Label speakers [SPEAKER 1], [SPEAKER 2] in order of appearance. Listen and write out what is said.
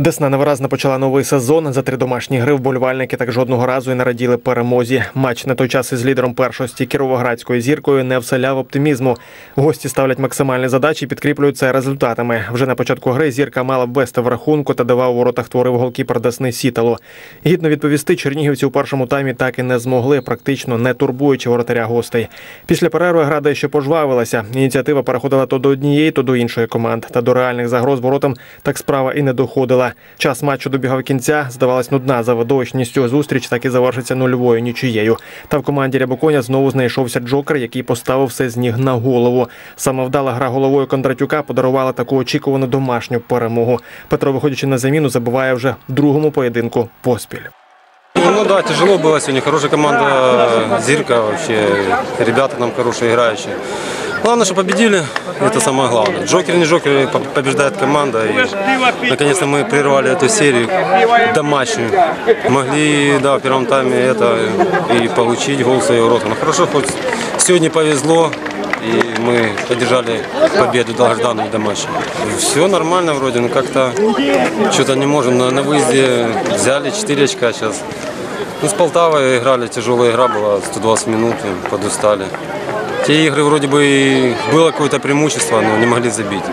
[SPEAKER 1] Десна невиразно почала новий сезон. За три домашні гри вболівальники так жодного разу і не раділи перемозі. Матч на той час із лідером першості Кіровоградською зіркою не вселяв оптимізму. Гості ставлять максимальні задачі і підкріплюють це результатами. Вже на початку гри зірка мала ввести в рахунку та дива у воротах творив голкіпер Десни Сітало. Гідно відповісти, чернігівці у першому таймі так і не змогли, практично не турбуючи воротаря гостей. Після перерви гра дещо пожвавилася. Ініціатива переходила то до однієї, то до іншої команд. Та до реальних загроз воротам так справа і не доходила. Час матчу добігав кінця. Здавалось, нудна за видовищністю. Зустріч так і завершиться нульовою нічиєю. Та в команді Рябоконя знову знайшовся Джокер, який поставив все з ніг на голову. Саме вдала гра головою Кондратюка подарувала таку очікувану домашню перемогу. Петро, виходячи на заміну, забиває вже в другому поєдинку поспіль.
[SPEAKER 2] Ну да, тяжело было сегодня. Хорошая команда Зирка вообще. Ребята нам хорошие играющие. Главное, что победили. Это самое главное. Джокер не Джокер, по- побеждает команда. И наконец-то мы прервали эту серию домашнюю. Могли, да, в первом тайме это и получить гол в свои ворота. Но хорошо, хоть сегодня повезло. И мы одержали победу долгожданную домашнюю. Все нормально вроде, но как-то что-то не можем. На, на выезде взяли 4 очка сейчас. Ну, с Полтавой играли, тяжелая игра была, 120 минут, и подустали. Те игры вроде бы и было какое-то преимущество, но не могли забить.